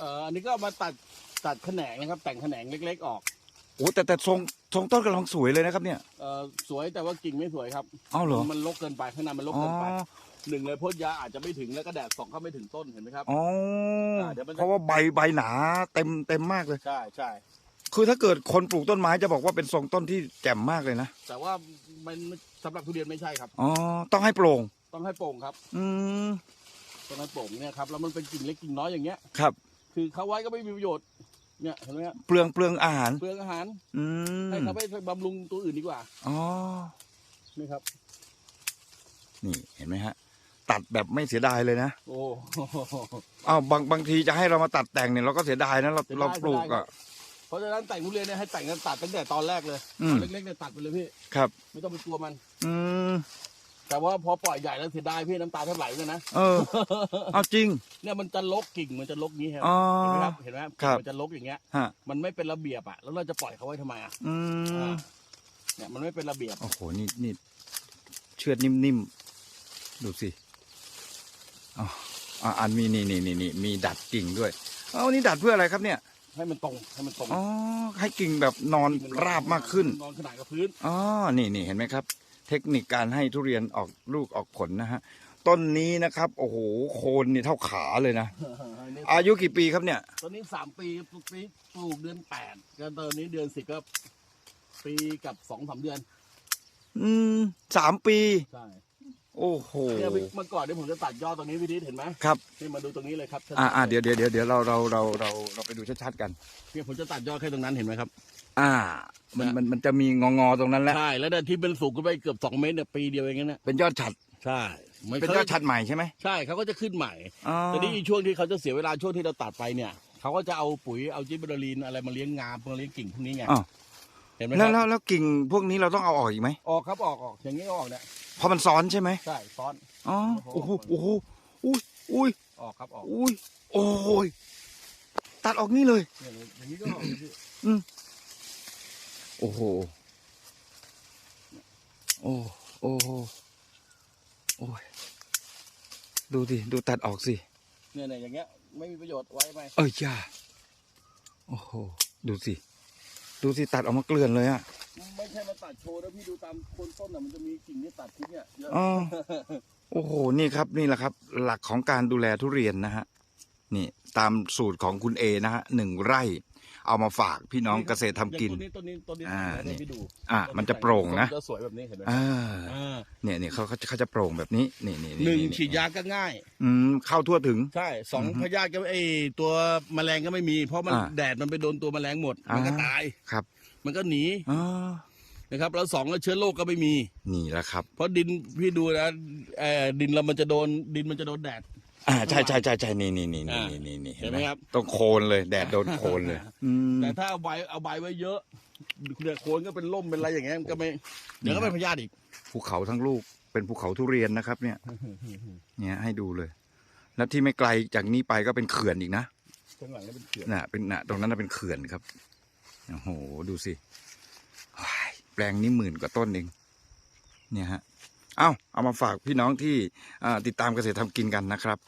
เอ่ออันนี้ก็เอามาตัดตัดแขนงนะครับ แต่งแขนงเล็ก ๆ ออกโอ้แต่แต่ทรงทรงต้นกำลังสวยเลยนะครับเนี่ย เอ่อสวยแต่ว่ากิ่งไม่สวยครับเอ้าเหรอ มันรกเกินไปข้างในมันรกอ๋อเกินไปหนึ่งเลยพ่นยาอาจจะไม่ถึงแล้วก็แดดส่องเข้าไม่ถึงต้นเห็นไหมครับ อ๋ออ่าเดี๋ยวมันจะ เพราะว่าใบใบหนาเต็มเต็มมากเลย ใช่ใช่คือถ้าเกิดคนปลูกต้นไม้จะบอกว่าเป็นทรงต้นที่แจ่มมากเลยนะ แต่ว่ามันสำหรับทุเรียนไม่ใช่ครับ อ๋อ ต้องให้โปร่ง ต้องให้โปร่งครับอืม ต้องให้โปร่งเนี่ยครับแล้วมันเป็นกิ่งเล็กกิ่งน้อยอย่างเงี้ย ครับ คือเขาไว้ก็ไม่มีประโยชน์ เนี่ยเห็นไหมครับเปลืองเปลืองอาหาร เปลืองอาหาร อืมให้เขาไปบำรุงตัวอื่นดีกว่าอ๋อ นี่ครับ นี่เห็นไหมฮะ ตัดแบบไม่เสียดายเลยนะโอ้ อ้าวบางบางทีจะให้เรามาตัดแต่งเนี่ยเราก็เสียดายนะเราเสียดายเราปลูกเสียดายครัอะ บ เพราะฉะนั้นแต่งทุเรียนเนี่ยให้แต่งกันตัดตั้งแต่ตอนแรกเลยอืมเล็กๆเนี่ยตัดไปเลยพี่ ครับ ไม่ต้องไปกลัวมัน อืม แต่ว่าพอปล่อยใหญ่แล้วเสียดายพี่น้ำตาแทบไหลเหมือนกันนะ เออ เอาจริง เนี่ยมันจะลกกิ่งมันจะลกงี้ครับอ๋อเห็นไหมครับเห็นไหมครับมันจะลกอย่างเงี้ย ฮะ มันไม่เป็นระเบียบอะแล้วเราจะปล่อยเขาไว้ทำไมอะอืมอ่าเนี่ยมันไม่เป็นระเบียบ โอ้โห นี่นี่เชือดนิ่มๆ ดูสิอ๋ออะอันมีนี่นี่นี่นี่มีดัดกิ่งด้วย เอานี่ดัดเพื่ออะไรครับเนี่ย ให้มันตรงให้มันตรงอ๋อ ให้กิ่งแบบนอนกิ่งมัราบมากขึ้น นอนขนาดกับพื้น อ๋อ นี่นี่เห็นไหมครับ เทคนิคการให้ทุเรียนออกลูกออกผลนะฮะต้นนี้นะครับ โอ้โหโคนนี่เท่าขาเลยนะ อายุกี่ปีครับเนี่ย ตอนนี้สามปีปลูกปีปลูกเดือนแปดก็ตอนนี้เดือนสิบก็ปีกับสองสามเดือน อืมสามปี ใช่โอ้โหเนี่ยเมื่อก่อนเนี่ยผมจะตัดยอดตรงนี้พี่ทิศเห็นไหมครับนี่มาดูตรงนี้เลยครับอ่าอ่าเดี๋ยวเดี๋ยวเดี๋ยวเดี๋ยวเราเราเราเราเราไปดูชัดๆกันเนี่ยผมจะตัดยอดแค่ตรงนั้นเห็นไหมครับ อ่า มันมันมันจะมีงองอๆตรงนั้นแหละ ใช่แล้วเนี่ยที่เป็นสูงขึ้นไปเกือบสองเมตรเนี่ยปีเดียวเองนะเนี่ยเป็นยอดฉัด ใช่ไม่เป็นยอดฉัดใหม่ใช่ไหมใช่เขาก็จะขึ้นใหม่อ๋อแต่นี่ช่วงที่เขาจะเสียเวลาช่วงที่เราตัดไปเนี่ยเขาก็จะเอาปุ๋ยเอาจิบเบอรีนอะไรมาเลี้ยงงามมาเลี้ยงกิ่งพวกนี้ไงอ้าวเห็นไหมคแล้วรับแล้วแล้วกิ่งพวกนี้เราต้องเอาออกอีกไหมออกครับออกออกอย่างนี้ก็ออกเนี่ยเพราะมันซ้อนใช่ไหมใช่ซ้อนอ๋อโอ้โอ้โหโหโอ้โหอุ้ยอุ้ยออกครับออกอุ้ยโอ้ยตัดออกนี่เลยเนี่ยอย่างนี้ก็ออกพี่ โอ้โห โอ้โอ้โหโอ้ยดูดิ ดูตัดออกสิเนี่ยเนี่ยอย่างเงี้ยไม่มีประโยชน์ไว้ไหมเอ้ยจ้าโอ้โห ดูสิ ดูสิ ตัดออกมาเกลื่อนเลยอะไม่ใช่มาตัดโชว์นะพี่ดูตามโคนต้นอะมันจะมีกิ่งที่ตัดทิ้งเนี่ยเยอะ อ๋อ โอ้โห นี่ครับนี่แหละครับ หลักของการดูแลทุเรียนนะฮะ นี่ตามสูตรของคุณเอนะฮะหนึ่งไร่ เอามาฝากพี่น้องเกษตรทำกิน อย่างต้นนี้ต้นนี้ต้นนี้อ่าให้นี่พี่ดูอะมันจะโปร่งนะจะสวยแบบนี้เห็นไหมอ่าอ่าเนี่ยเนี่ยเขาเขาเขาจะโปร่งแบบนี้นี่นี่หนึ่งนี่ฉีดยาก็ง่าย อืมเข้าทั่วถึง ใช่สองอือฮึพยาธิก็ไอตัวแมลงก็ไม่มี เพราะมันอ่าแดดมันไปโดนตัวแมลงหมด มันก็อ่า ตาย ครับมันก็หนีอ๋อนะครับแล้วสองแล้วเชื้อโรคก็ไม่มี นี่แหละครับ เพราะดินพี่ดูนะเอ่อดินเรามันจะโดนดินมันจะโดนแดด อ่าใช่ใช่ใช่ใช่นี่นี่นี่นี่อ่านี่นี่นี่เห็นไหมครับ ต้องโคนเลย แดดโดนโคนเลยอืมแต่ถ้าเอาใบเอาใบไว้เยอะเดือโคนก็เป็นร่มเป็นอะไรอย่างเงี้ยมันก็ไม่เดี๋ยวก็เป็นพยาธิอีกภูเขาทั้งลูกเป็นภูเขาทุเรียนนะครับ เนี่ย เนี่ยให้ดูเลย แล้วที่ไม่ไกลจากนี้ไปก็เป็นเขื่อนอีกนะข้างหลังก็เป็นเขื่อนน่ะเป็นน่ะตรงนั้นน่ะเป็นเขื่อนครับโอ้โหดูสิว้ายแปลงนี้หมื่นกว่าต้นเองเนี่ยฮะ เอ้าเอามาฝากพี่น้องที่ติดตามเกษตรทำกินกันนะครับ